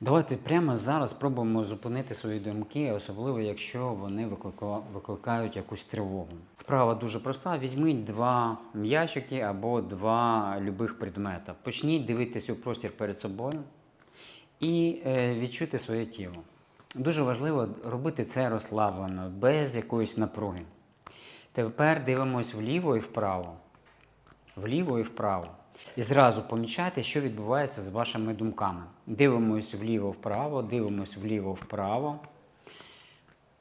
Давайте прямо зараз спробуємо зупинити свої думки, особливо якщо вони викликають якусь тривогу. Вправа дуже проста: візьміть два м'ячики або два любих предмета. Почніть дивитися у простір перед собою і е, відчути своє тіло. Дуже важливо робити це розслаблено, без якоїсь напруги. Тепер дивимось вліво і вправо. Вліво і вправо. І зразу помічайте, що відбувається з вашими думками. Дивимось вліво-вправо, дивимось вліво-вправо.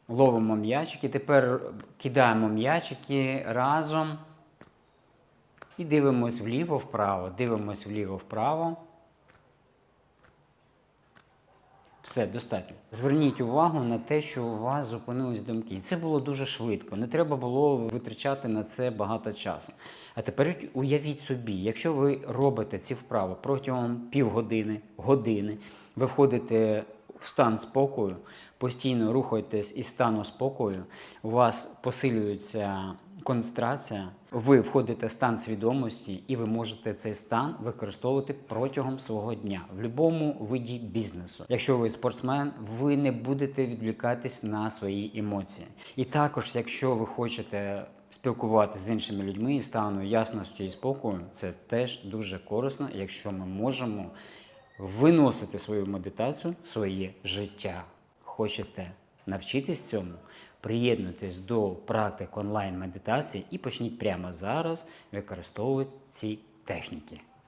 Ловимо м'ячики. Тепер кидаємо м'ячики разом. І дивимось вліво-вправо, дивимось вліво-вправо. Все, достатньо. Зверніть увагу на те, що у вас зупинились думки. І це було дуже швидко. Не треба було витрачати на це багато часу. А тепер уявіть собі, якщо ви робите ці вправи протягом півгодини, години, ви входите в стан спокою, постійно рухаєтесь із стану спокою, у вас посилюється концентрація, ви входите в стан свідомості, і ви можете цей стан використовувати протягом свого дня в будь-якому виді бізнесу. Якщо ви спортсмен, ви не будете відвлікатись на свої емоції. І також, якщо ви хочете спілкуватися з іншими людьми і стану ясності і спокою, це теж дуже корисно, якщо ми можемо виносити свою медитацію в своє життя. Хочете навчитись цьому? Приєднуйтесь до практик онлайн медитації і почніть прямо зараз використовувати ці техніки.